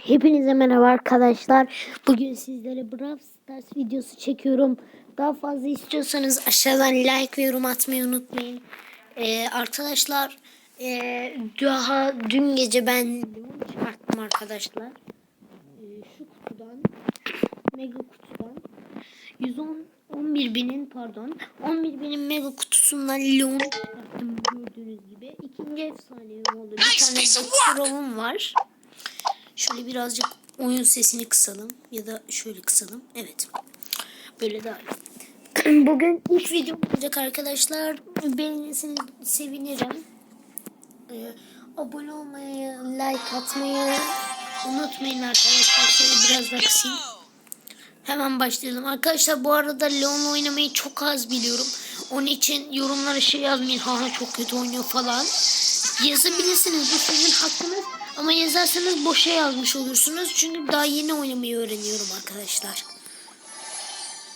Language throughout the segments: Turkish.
Hepinize merhaba arkadaşlar. Bugün sizlere Brawl Stars videosu çekiyorum. Daha fazla istiyorsanız aşağıdan like ve yorum atmayı unutmayın. Ee, arkadaşlar ee, daha dün gece ben limon çıkarttım arkadaşlar. Ee, şu kutudan mega kutudan 110 11 binin pardon 11 binin mega kutusundan Leon çıkarttım gördüğünüz gibi. İkinci efsane oldu. Bir tane de var. Şöyle birazcık oyun sesini kısalım ya da şöyle kısalım. Evet. Böyle daha iyi. Bugün ilk video olacak arkadaşlar. Beğenirseniz sevinirim. Ee, abone olmayı, like atmayı unutmayın arkadaşlar. Şöyle biraz daha kısayım. Hemen başlayalım. Arkadaşlar bu arada Leon oynamayı çok az biliyorum. Onun için yorumlara şey yazmayın. Ha çok kötü oynuyor falan. Yazabilirsiniz. Bu sizin hakkınız. Ama yazarsanız boşa yazmış olursunuz. Çünkü daha yeni oynamayı öğreniyorum arkadaşlar.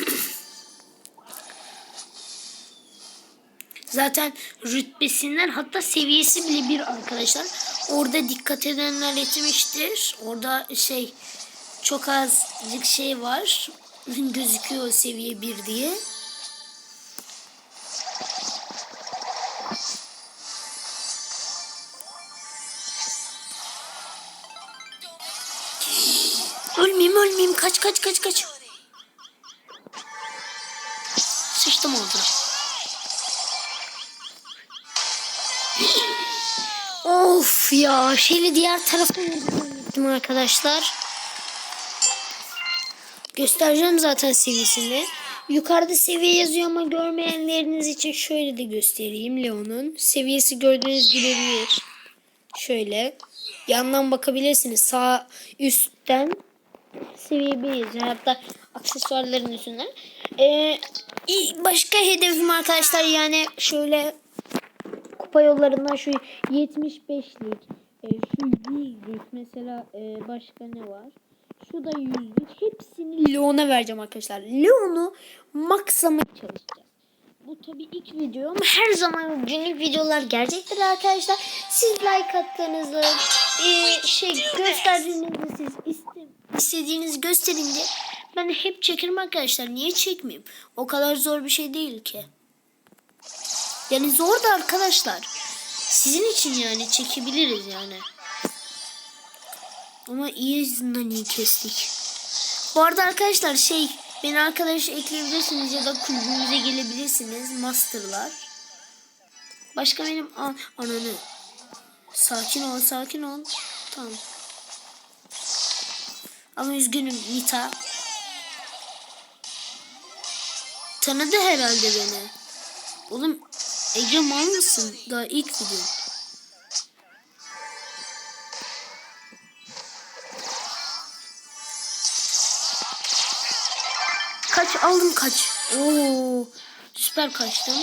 Zaten rütbesinden hatta seviyesi bile bir arkadaşlar. Orada dikkat edenler etmiştir. Orada şey çok azıcık şey var. Gözüküyor seviye 1 diye. Kaç kaç kaç kaç. Sıçtım oldu. Of ya şeyle diğer tarafa gittim arkadaşlar. Göstereceğim zaten seviyesini. Yukarıda seviye yazıyor ama görmeyenleriniz için şöyle de göstereyim Leon'un. Seviyesi gördüğünüz gibi bir. Şöyle. Yandan bakabilirsiniz. Sağ üstten seviye 1 yazıyor. Hatta aksesuarların üstünden. Ee, başka hedefim arkadaşlar yani şöyle kupa yollarından şu 75'lik e, şu 100'lük mesela e, başka ne var? Şu da 100'lük. Hepsini Leon'a vereceğim arkadaşlar. Leon'u maksamaya çalışacağız. Bu tabii ilk video ama her zaman günlük videolar gelecektir arkadaşlar. Siz like attığınızı, e, şey gösterdiğinizde siz iste, istediğinizi gösterince ben hep çekerim arkadaşlar. Niye çekmeyeyim? O kadar zor bir şey değil ki. Yani zor da arkadaşlar. Sizin için yani çekebiliriz yani. Ama iyi iyi kestik. Bu arada arkadaşlar şey beni arkadaş ekleyebilirsiniz ya da kulübümüze gelebilirsiniz. Masterlar. Başka benim Aa, ananı. Sakin ol sakin ol. Tamam. Ama üzgünüm Nita. Tanıdı herhalde beni. Oğlum Ece mal mısın? Daha ilk video. Kaç aldım kaç. Oo süper kaçtım.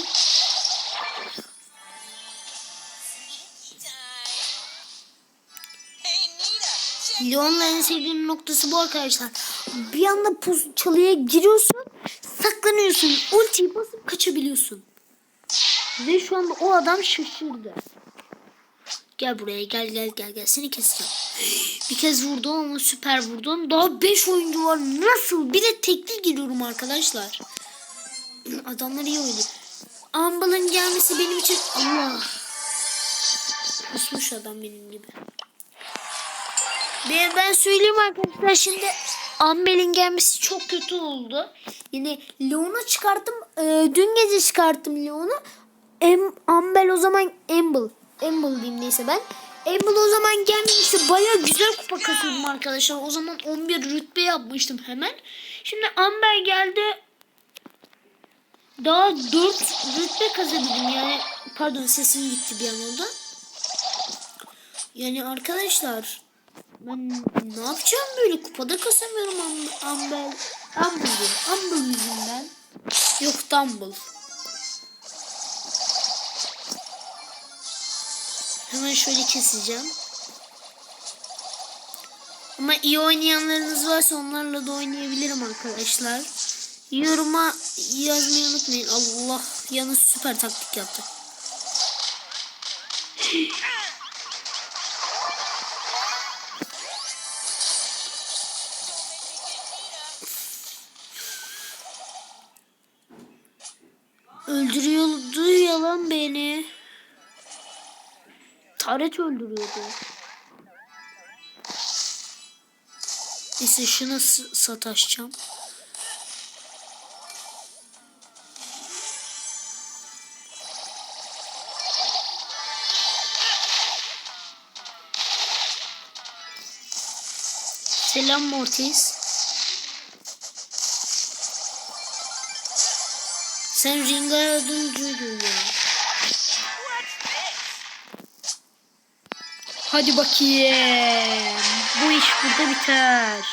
Leon'la en sevdiğim noktası bu arkadaşlar. Bir anda pus çalıya giriyorsun, saklanıyorsun, ultiyi basıp kaçabiliyorsun. Ve şu anda o adam şaşırdı. Gel buraya gel gel gel gel seni keseceğim. Bir kez vurdum ama süper vurdum. Daha 5 oyuncu var. Nasıl? Bir de tekli giriyorum arkadaşlar. Adamlar iyi oynuyor. Ambal'ın gelmesi benim için Allah. Kusmuş adam benim gibi. Ve ben söyleyeyim arkadaşlar şimdi Ambel'in gelmesi çok kötü oldu. Yine Leon'u çıkarttım. E, dün gece çıkarttım Leon'u. Ambel o zaman Amble. Amble diyeyim neyse ben. Amble o zaman gelmemişti. Baya güzel kupa kasıyordum arkadaşlar. O zaman 11 rütbe yapmıştım hemen. Şimdi Amber geldi. Daha 4 rütbe kazabildim yani. Pardon sesim gitti bir an orada. Yani arkadaşlar ben ne yapacağım böyle kupada kasamıyorum Am- Amber. Amber diyorum. Amber yüzünden. Yok Dumble. Hemen şöyle keseceğim. Ama iyi oynayanlarınız varsa onlarla da oynayabilirim arkadaşlar. Yoruma yazmayı unutmayın. Allah yalnız süper taktik yaptı. Öldürüyordu yalan beni. Taret öldürüyordu. Neyse şuna sataşacağım. Selam Mortis. Sen Ringar öldürdün ya. Hadi bakayım. Bu iş burada biter.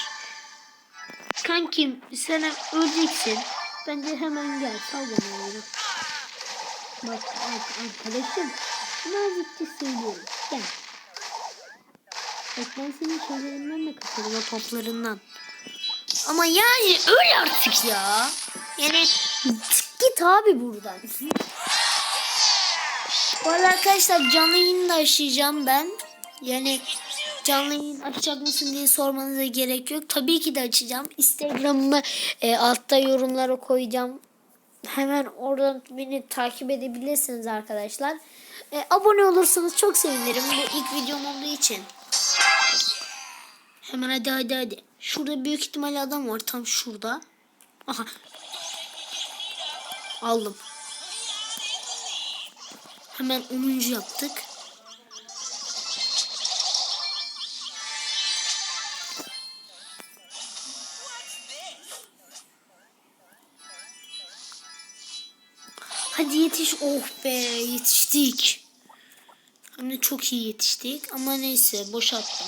Kankim sen öleceksin. Bence hemen gel. Sal bana oyunu. Bak ar- arkadaşım. Nazikçe söylüyorum. Gel. Bak ben senin şeylerinden de kaçarım. O toplarından. Ama yani öyle artık ya. Yani git abi buradan. Bu arada arkadaşlar canlı yayını da açacağım ben. Yani canlı yayın açacak mısın diye sormanıza gerek yok. Tabii ki de açacağım. Instagram'ımı e, altta yorumlara koyacağım. Hemen oradan beni takip edebilirsiniz arkadaşlar. E, abone olursanız çok sevinirim. Bu ilk videom olduğu için. Hemen hadi hadi hadi. Şurada büyük ihtimalle adam var. Tam şurada. Aha. Aldım. Hemen 10. yaptık. Hadi yetiş. Oh be yetiştik. Hem de çok iyi yetiştik. Ama neyse boşalttım.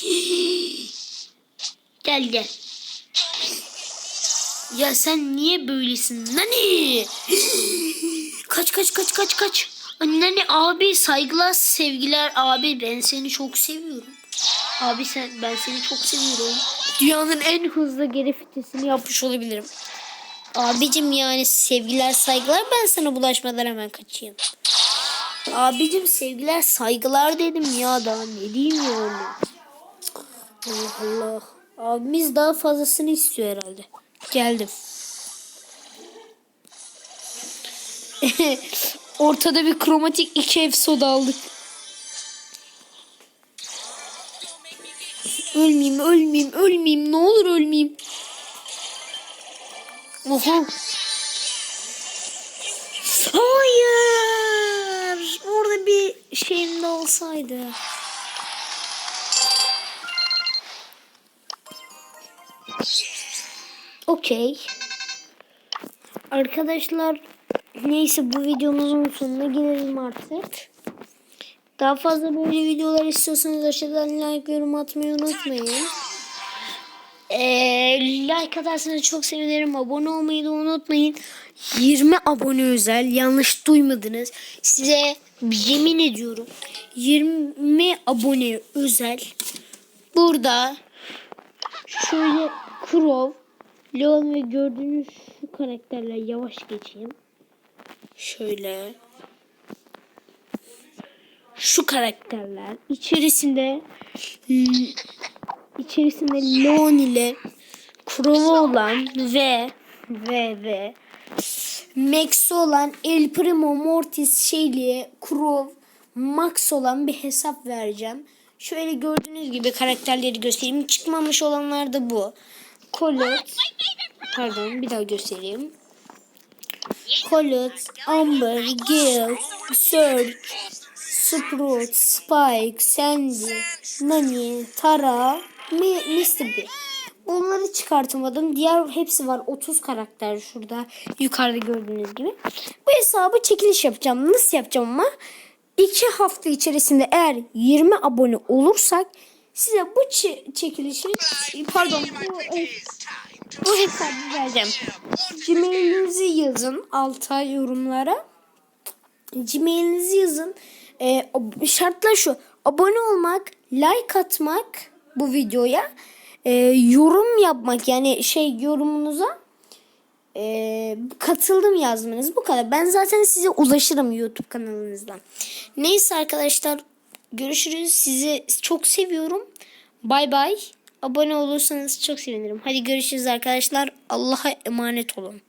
Gel gel. Ya sen niye böylesin Nani? kaç kaç kaç kaç kaç. Nani abi saygılar sevgiler abi ben seni çok seviyorum. Abi sen ben seni çok seviyorum. Dünyanın en hızlı geri fitesini yapmış olabilirim. Abicim yani sevgiler saygılar ben sana bulaşmadan hemen kaçayım. Abicim sevgiler saygılar dedim ya daha ne diyeyim yani. Allah Allah. Abimiz daha fazlasını istiyor herhalde. Geldim. Ortada bir kromatik iki ev soda aldık. Ölmeyeyim, ölmeyeyim, ölmeyeyim. Ne olur ölmeyeyim. Oha. Hayır. Orada bir şeyim de olsaydı. Okey. Arkadaşlar neyse bu videomuzun sonuna gelelim artık. Daha fazla böyle videolar istiyorsanız aşağıdan like yorum atmayı unutmayın. Ee, like atarsanız çok sevinirim. Abone olmayı da unutmayın. 20 abone özel. Yanlış duymadınız. Size yemin ediyorum. 20 abone özel. Burada şöyle Crow, Leon ve gördüğünüz şu karakterle yavaş geçeyim. Şöyle. Şu karakterler içerisinde hmm, içerisinde Leon ile Crow olan ve ve ve Max olan El Primo Mortis şeyliğe Crow Max olan bir hesap vereceğim. Şöyle gördüğünüz gibi karakterleri göstereyim. Çıkmamış olanlar da bu. Colette pardon bir daha göstereyim. Colette, Amber, Gale, Surge, Sprout, Spike, Sandy, Nani, Tara, Mi Mr. B. Bunları çıkartamadım. Diğer hepsi var. 30 karakter şurada. Yukarıda gördüğünüz gibi. Bu hesabı çekiliş yapacağım. Nasıl yapacağım ama? 2 hafta içerisinde eğer 20 abone olursak size bu çe- çekilişi pardon bu, bu hesabı vereceğim. Gmail'inizi yazın alta yorumlara. Gmail'inizi yazın. Ab- şartlar şu. Abone olmak, like atmak bu videoya. Ee, yorum yapmak yani şey yorumunuza ee, katıldım yazmanız bu kadar. Ben zaten size ulaşırım YouTube kanalınızdan. Neyse arkadaşlar görüşürüz. Sizi çok seviyorum. Bay bay. abone olursanız çok sevinirim. Hadi görüşürüz arkadaşlar. Allah'a emanet olun.